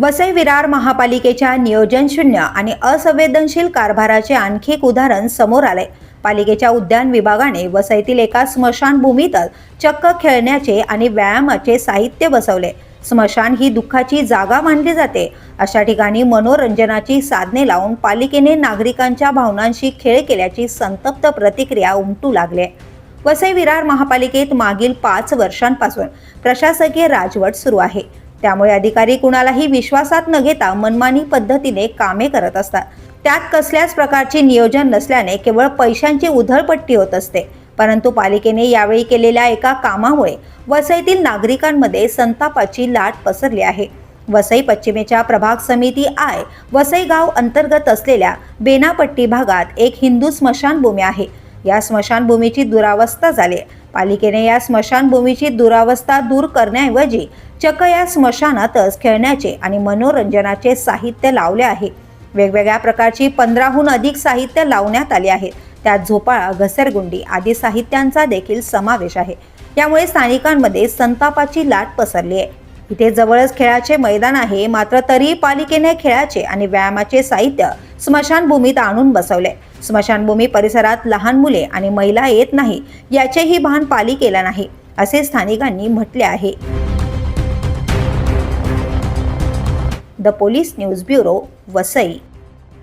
वसई विरार महापालिकेच्या नियोजनशून्य आणि असंवेदनशील कारभाराचे आणखी एक उदाहरण समोर आले पालिकेच्या उद्यान विभागाने वसईतील एका स्मशानभूमीतच चक्क खेळण्याचे आणि व्यायामाचे साहित्य बसवले. स्मशान ही दुःखाची जागा मानली जाते. अशा ठिकाणी मनोरंजनाची साधने लावून पालिकेने नागरिकांच्या भावनांशी खेळ केल्याची संतप्त प्रतिक्रिया उमटू लागली. आहे. वसई विरार महापालिकेत मागील पाच वर्षांपासून प्रशासकीय राजवट सुरू आहे. त्यामुळे अधिकारी कुणालाही विश्वासात न घेता मनमानी पद्धतीने कामे करत असतात. त्यात कसल्याच प्रकारचे नियोजन नसल्याने केवळ पैशांची उधळपट्टी होत असते. परंतु पालिकेने यावेळी केलेल्या एका कामामुळे वसईतील नागरिकांमध्ये संतापाची लाट पसरली आहे. वसई पश्चिमेच्या प्रभाग समिती आय वसई गाव अंतर्गत असलेल्या बेनापट्टी भागात एक हिंदू स्मशानभूमी आहे. या स्मशानभूमीची दुरावस्था झाली. आहे. पालिकेने या स्मशानभूमीची दुरावस्था दूर करण्याऐवजी चक्क या स्मशानातच खेळण्याचे आणि मनोरंजनाचे साहित्य लावले आहे. वेगवेगळ्या प्रकारची पंधराहून अधिक साहित्य लावण्यात आले आहेत त्यात झोपाळा घसरगुंडी आदी साहित्यांचा देखील समावेश आहे. त्यामुळे स्थानिकांमध्ये संतापाची लाट पसरली आहे. इथे जवळच खेळाचे मैदान आहे मात्र तरीही पालिकेने खेळाचे आणि व्यायामाचे साहित्य स्मशानभूमीत आणून बसवले. स्मशानभूमी परिसरात लहान मुले आणि महिला येत नाही याचेही भान पालिकेला नाही असे स्थानिकांनी म्हटले आहे. The police news bureau Vasai.